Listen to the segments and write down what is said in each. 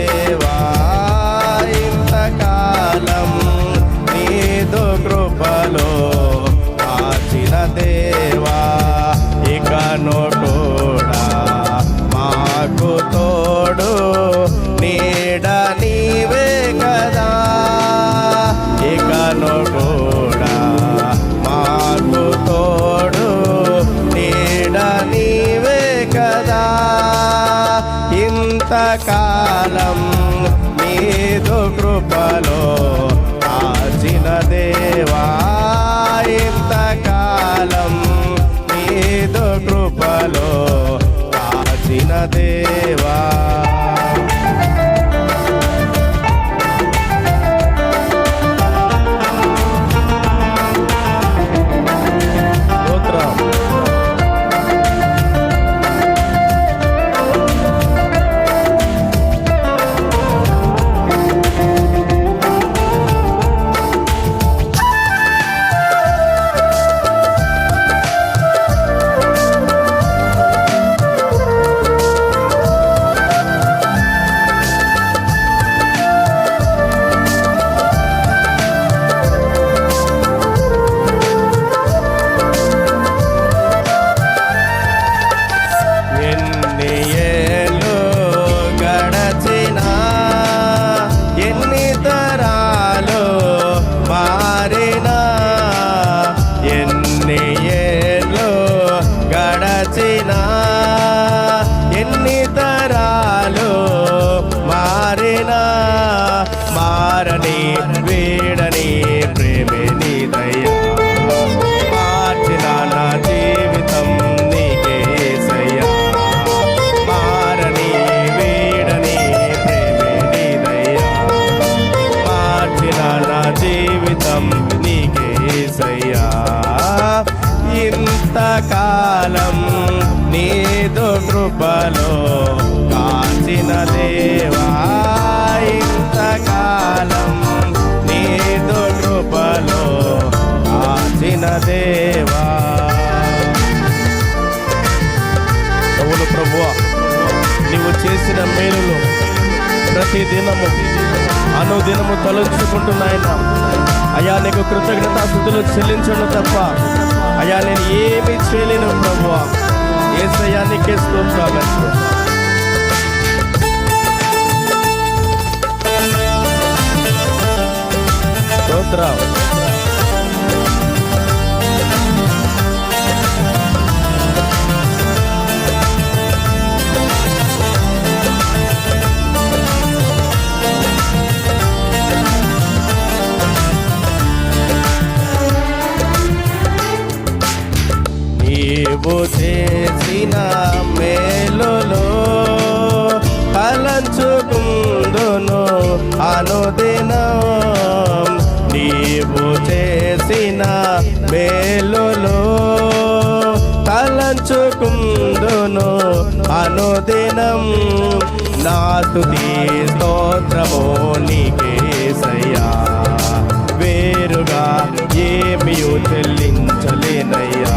దేవా ఇంతకాలం నీదు కృపలో కాచిన దేవా ఇక నోటోడా మాకు తోడు నీడ ఇంతకాలం నీదు కృపలో కాచిన దేవా ఇంతకాలం నీదు కృపలో కాచిన దేవా. అవును ప్రభువా నీవు చేసిన మేలులో ప్రతి దినము అనుదినము తలుచుకుంటున్నాయన అయ్యా నీకు కృతజ్ఞతాస్థుతులు చెల్లించను తప్ప అయ్యా నేను ఏమీ చేయలేను ప్రభు ఏసయ్యా నీకే స్తోత్రాలు స్తోత్రం నీవు చేసిన మేలులో తలంచుకుందును అనుదినం. నీవు చేసిన మేలులో తలంచుకుందును అనుదినం. నా తుది స్తోత్రము నీకేసయ్యా వేరుగా ఏమియు చెల్లించలేనయ్యా.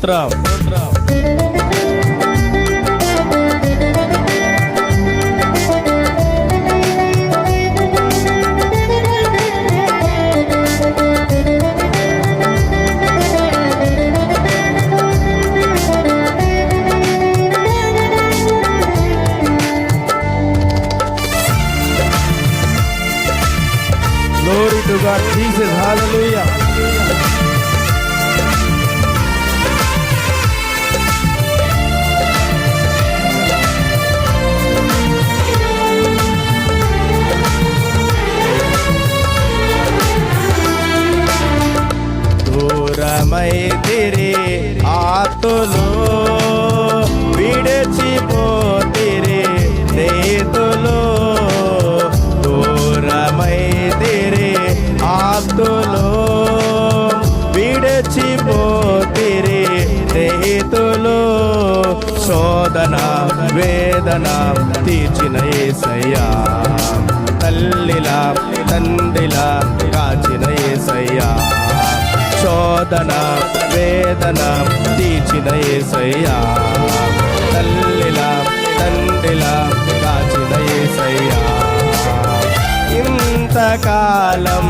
స్తోత్రం Glory to God, Jesus, hallelujah. దూరమైతిరి ఆతులు విడిచిపోతిరి రైతులు దూరమైతిరి ఆతులు విడిచిపోతిరి రైతులు శోధన వేదన తీర్చిన ఏసయ్యా. తల్లిలా తండ్రిలా కాచిన ఏసయ్యా. శోధన వేదన తీర్చిన ఏసయ్యా. తల్లిలా తండ్రిలా కాచిన ఏసయ్యా. ఇంతకాలం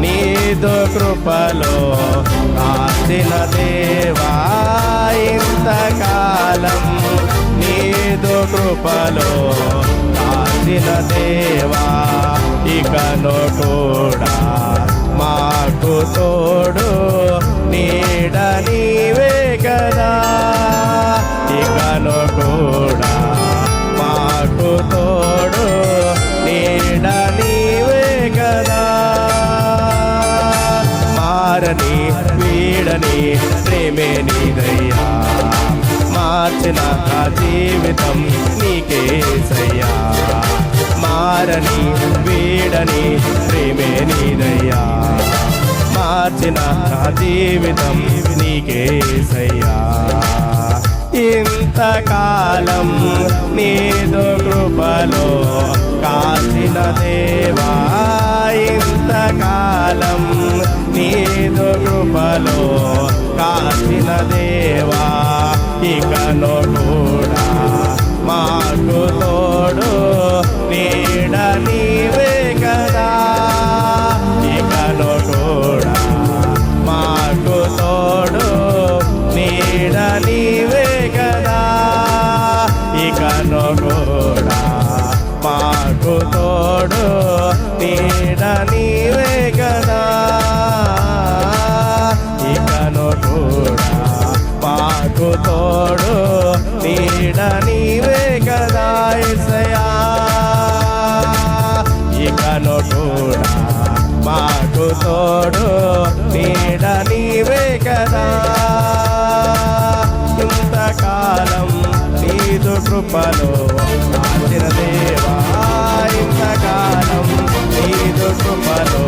నీదు కృపలో కాచిన దేవా. ఇంతకాలం నీదు కృపలో కాచిన దేవా. ఇకను కూడా మాకు తో మారని వీడని ప్రేమే నీదయ్యా. మార్చిన నా జీవితం నీకేసయ్యా మారని వీడని ప్రేమే నీదయ్యా. మార్చిన నా జీవితం నీకేసయ్యా ఇంతకాలం నీదు కృపలో కాసిన దేవా. ఇంతకాలం నీ కృపలో కాచిన దేవా ఇకను కూడా మాకు తోడు నీ ఇంతకాలం నీదు కృపలో ఆచిన దేవా ఇంతకాలం కృపలో